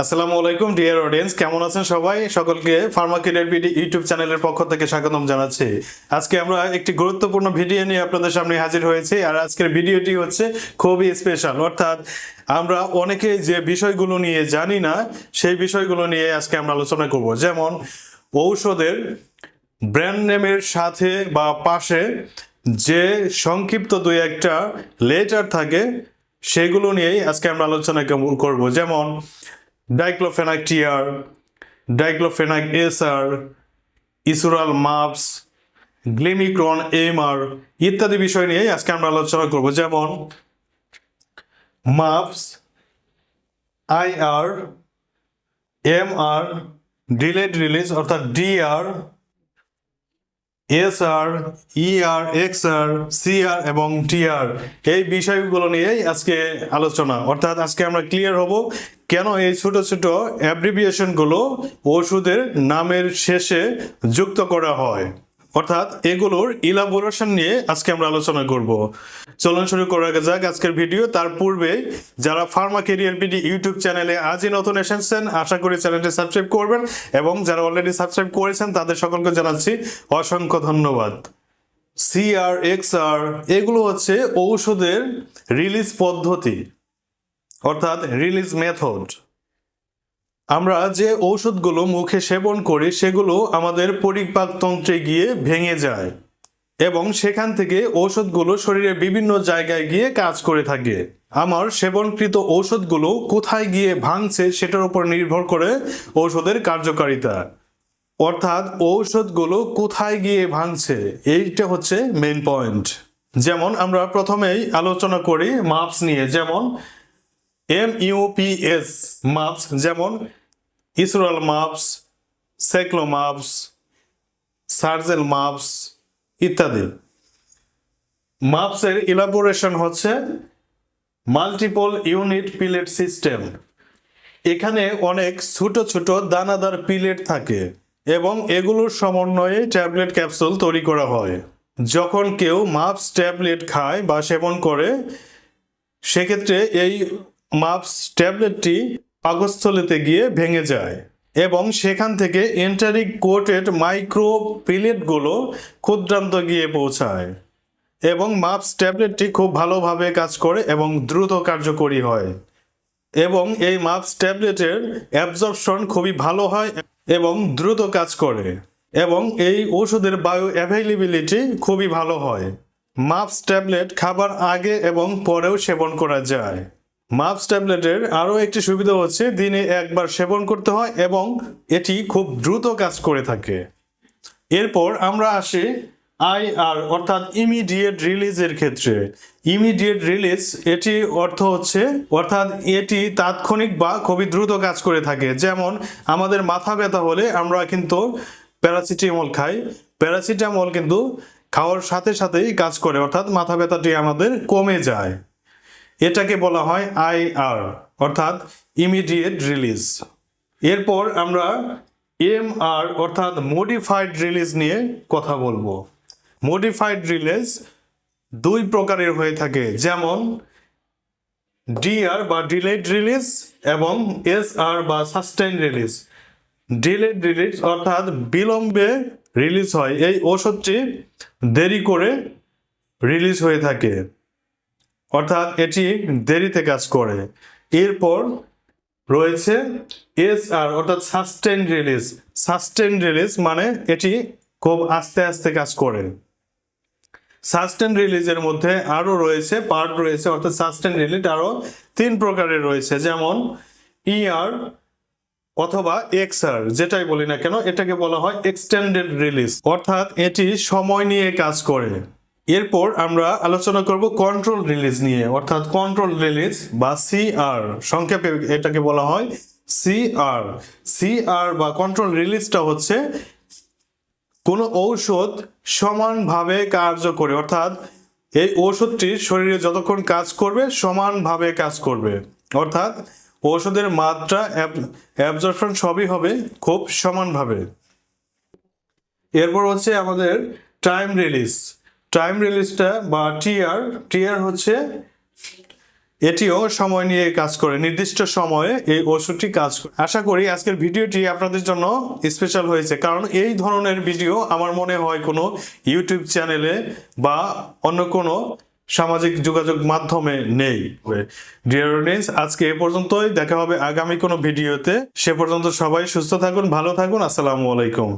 আসসালামু আলাইকুম dear audience কেমন আছেন সবাই? সকলকে ফার্মাকিটের বিডি ইউটিউব চ্যানেলের পক্ষ থেকে স্বাগতম জানাচ্ছি। আজকে আমরা একটি গুরুত্বপূর্ণ ভিডিও নিয়ে আপনাদের সামনে হাজির হয়েছি, আর আজকের ভিডিওটি হচ্ছে খুবই স্পেশাল অর্থাৎ আমরা অনেকে যে বিষয়গুলো নিয়ে জানি না, সেই বিষয়গুলো নিয়ে আজকে আমরা আলোচনা করব। যেমন, ঔষধের ব্র্যান্ড নেমের সাথে বা পাশে যে সংক্ষিপ্ত দুই একটা লেটার থাকে, সেগুলো নিয়েই আজকে আমরা আলোচনা করব। যেমন ডাইক্লোফেনাক টিআর ডাইক্লোফেনাক এসআর ইসুরাল মাপস গ্লিমিক্রন এমআর ইত্যাদি বিষয় নিয়ে আজকে আমরা আলোচনা করব। যেমন MUPS IR MR delayed release অর্থাৎ DR SR R C R এবং টি আর এই বিষয়গুলো নিয়েই আজকে আলোচনা। অর্থাৎ আজকে আমরা ক্লিয়ার হব কেন এই ছোট ছোট অ্যাব্রিভিয়েশনগুলো ওষুধের নামের শেষে যুক্ত করা হয়। অর্থাৎ এগুলোর ইলাবোরেশন নিয়ে আজকে আমরা আলোচনা করব। চলুন শুরু করা যাক আজকের ভিডিও। তার পূর্বে যারা ফার্মা কেরিয়ার বিডি ইউটিউব চ্যানেলে আজই নতুন এসেছেন, আশা করি চ্যানেলটি সাবস্ক্রাইব করবেন এবং যারা অলরেডি সাবস্ক্রাইব করেছেন, তাদের সকলকে জানাচ্ছি অসংখ্য ধন্যবাদ। সিআর এক্সআর এগুলো হচ্ছে ঔষধের রিলিজ পদ্ধতি, অর্থাৎ রিলিজ মেথড আমরা যে ঔষধগুলো মুখে সেবন করি, সেগুলো আমাদের পরিপাকতন্ত্রে গিয়ে ভেঙে যায় এবং সেখান থেকে ঔষধগুলো শরীরের বিভিন্ন জায়গায় গিয়ে কাজ করে থাকে। আমার সেবনকৃত ঔষধগুলো কোথায় গিয়ে ভাঙছে সেটার উপর নির্ভর করে ঔষধের কার্যকারিতা। অর্থাৎ ঔষধগুলো কোথায় গিয়ে ভাঙছে, এইটা হচ্ছে মেন পয়েন্ট যেমন আমরা প্রথমেই আলোচনা করি মাপস নিয়ে। যেমন M U P S MUPS যেমন ইসরাল MUPS Seclo MUPS Sergel MUPS ইত্যাদি। মাপসের ইলাবোরেশন হচ্ছে মাল্টিপল ইউনিট পিলেট সিস্টেম এখানে অনেক ছোট ছোট দানাদার পিলেট থাকে এবং এগুলোর সমন্বয়ে ট্যাবলেট ক্যাপসুল তৈরি করা হয়। যখন কেউ মাপস ট্যাবলেট খায় বা সেবন করে, সেক্ষেত্রে এই মাপস ট্যাবলেটটি পাকস্থলিতে গিয়ে ভেঙে যায় এবং সেখান থেকে এন্টারিক কোটেড মাইক্রো পিলেটগুলো ক্ষুদ্রান্ত গিয়ে পৌঁছায় এবং মাপস ট্যাবলেটটি খুব ভালোভাবে কাজ করে এবং দ্রুত কার্যকরী হয় এবং এই মাপস ট্যাবলেটের অ্যাবজর্পশন খুবই ভালো হয় এবং দ্রুত কাজ করে এবং এই ওষুধের বায়ো অ্যাভেলেবিলিটি খুবই ভালো হয়। মাপস ট্যাবলেট খাবার আগে এবং পরেও সেবন করা যায়। মাপস ট্যাবলেটের আরও একটি সুবিধা হচ্ছে, দিনে একবার সেবন করতে হয় এবং এটি খুব দ্রুত কাজ করে থাকে। এরপর আমরা আসি আইআর অর্থাৎ ইমিডিয়েট রিলিজের ক্ষেত্রে। ইমিডিয়েট রিলিজ, এটি অর্থ হচ্ছে, অর্থাৎ এটি তাৎক্ষণিক বা খুবই দ্রুত কাজ করে থাকে। যেমন আমাদের মাথা ব্যথা হলে আমরা কিন্তু প্যারাসিটামল খাই। প্যারাসিটামল কিন্তু খাওয়ার সাথে সাথেই কাজ করে, অর্থাৎ মাথা ব্যথাটি আমাদের কমে যায়। এটাকে বলা হয় আইআর অর্থাৎ ইমিডিয়েট রিলিজ এরপর আমরা এমআর অর্থাৎ মডিফাইড রিলিজ নিয়ে কথা বলব। মডিফাইড রিলিজ দুই প্রকারের হয়ে থাকে, যেমন ডিআর বা ডিলেড রিলিজ এবং এসআর বা সাস্টেইন রিলিজ ডিলেড রিলিজ অর্থাৎ বিলম্বে রিলিজ হয়, এই ওষুধটি দেরি করে রিলিজ হয়ে থাকে। অর্থাৎ এটি দেরিতে কাজ করে। এরপর রয়েছে এস আর অর্থাৎ সাস্টেন রিলিজ সাস্টেন রিলিজ মানে এটি খুব আস্তে আস্তে কাজ করে। সাস্টেন রিলিজের মধ্যে আরও রয়েছে পার্ট রয়েছে, অর্থাৎ সাস্টেন রিলিজ আরও তিন প্রকারের রয়েছে। যেমন ইআর অথবা এক্সআর যেটাই বলি না কেন, এটাকে বলা হয় এক্সটেন্ডেড রিলিজ অর্থাৎ এটি সময় নিয়ে কাজ করে। এরপর আমরা আলোচনা করব কন্ট্রোল রিলিজ নিয়ে, অর্থাৎ কন্ট্রোল রিলিজ বা সিআর সংক্ষেপে এটাকে বলা হয় সিআর সিআর বা কন্ট্রোল রিলিজটা হচ্ছে কোনো ঔষধ সমানভাবে কার্য করে অর্থাৎ এই ঔষধটি শরীরে যতক্ষণ কাজ করবে, সমানভাবে কাজ করবে। অর্থাৎ ঔষধের মাত্রা অ্যাবজর্পশন সবই হবে খুব সমানভাবে। এরপর হচ্ছে আমাদের টাইম রিলিজ টাইম রিলিজটা বা টিআর টিআর হচ্ছে এটিও সময় নিয়ে কাজ করে, নির্দিষ্ট সময়ে এই ওষুধটি কাজ করে। আশা করি আজকের ভিডিওটি আপনাদের জন্য স্পেশাল হয়েছে, কারণ এই ধরনের ভিডিও আমার মনে হয় কোনো ইউটিউব চ্যানেলে বা অন্য কোনো সামাজিক যোগাযোগ মাধ্যমে নেই। ডিয়ার অডিয়েন্স আজকে এ পর্যন্তই, দেখা হবে আগামী কোনো ভিডিওতে সে পর্যন্ত সবাই সুস্থ থাকুন, ভালো থাকুন, আসসালামু আলাইকুম।